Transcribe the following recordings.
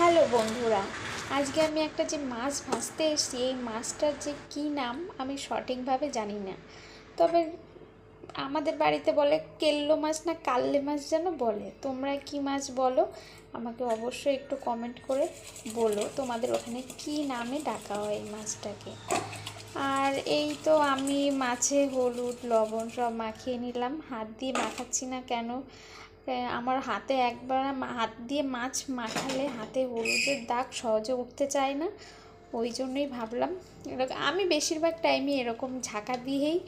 Hello বন্ধুরা, আজকে আমি একটা যে মাছ ভাজতে এসেছি, এই মাছটার যে কী নাম আমি সঠিকভাবে জানি না। তবে আমাদের বাড়িতে বলে কেল্লো মাছ না কাল্লে মাছ যেন বলে। তোমরা কি মাছ বলো, আমাকে অবশ্যই একটু কমেন্ট করে বলো, তোমাদের ওখানে কি নামে ডাকা হয় এই মাছটাকে। আর এই তো আমি মাছে হলুদ, লবণ সব মাখিয়ে নিলাম। হাত দিয়ে মাখাচ্ছি না কেন? আমার হাতে একবার হাত দিয়ে মাছ মাখালে হাতে হলুদের দাগ সহজে উঠতে চায় না। ওই জন্যই ভাবলাম এরকম আমি বেশিরভাগ টাইমই এরকম ঝাঁকা দিয়েই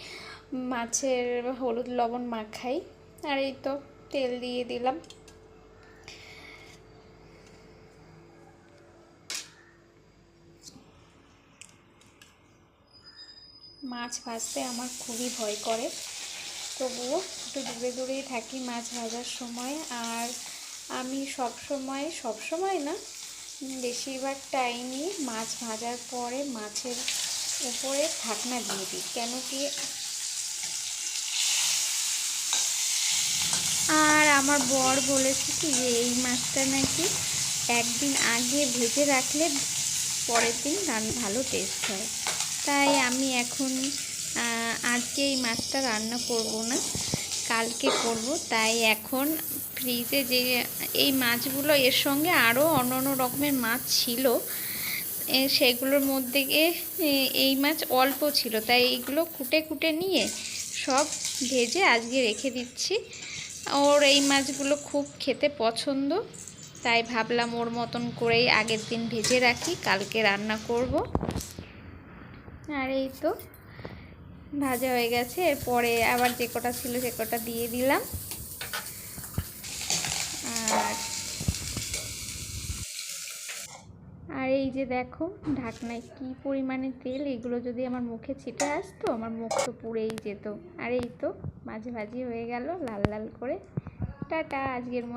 মাছের হলুদ লবণ মাখাই। আর এই তো তেল দিয়ে দিলাম। মাছ ভাজতে আমার খুবই ভয় করে, তবুও একটু দূরে দূরেই থাকি মাছ ভাজার সময়, আর আমি সব সময় সব সময় না, বেশিরভাগ টাইমই মাছ ভাজার পরে মাছের উপরে ঢাকনা দিয়ে দিই। কেন কি আর আমার বর বলেছে কি যে, এই মাছটা নাকি একদিন আগে ভেজে রাখলে পরের দিন রান, ভালো টেস্ট হয়। তাই আমি এখন আজকে এই মাছটা রান্না করব না। কালকে করব, তাই এখন ফ্রিজে যে এই মাছগুলো, এর সঙ্গে আরও অন্য অন্য রকমের মাছ ছিল সেগুলোর মধ্যে এই মাছ অল্প ছিল, তাই এইগুলো কুটে কুটে নিয়ে সব ভেজে আজকে রেখে দিচ্ছি। ওর এই মাছগুলো খুব খেতে পছন্দ, তাই ভাবলাম ওর মতন করেই আগের দিন ভেজে রাখি, কালকে রান্না করব। আর এই তো ভাজা হয়ে গেছে। এরপরে আবার যে কটা ছিল সে কটা দিয়ে দিলাম। আর আর এই যে দেখো, ঢাকনায় কি পরিমাণে তেল, এগুলো যদি আমার মুখে ছিটে আসতো, আমার মুখ তো পুড়েই যেত। আর এই তো, মাঝে ভাজি হয়ে গেল লাল লাল করে। টাটা, আজকের মতো।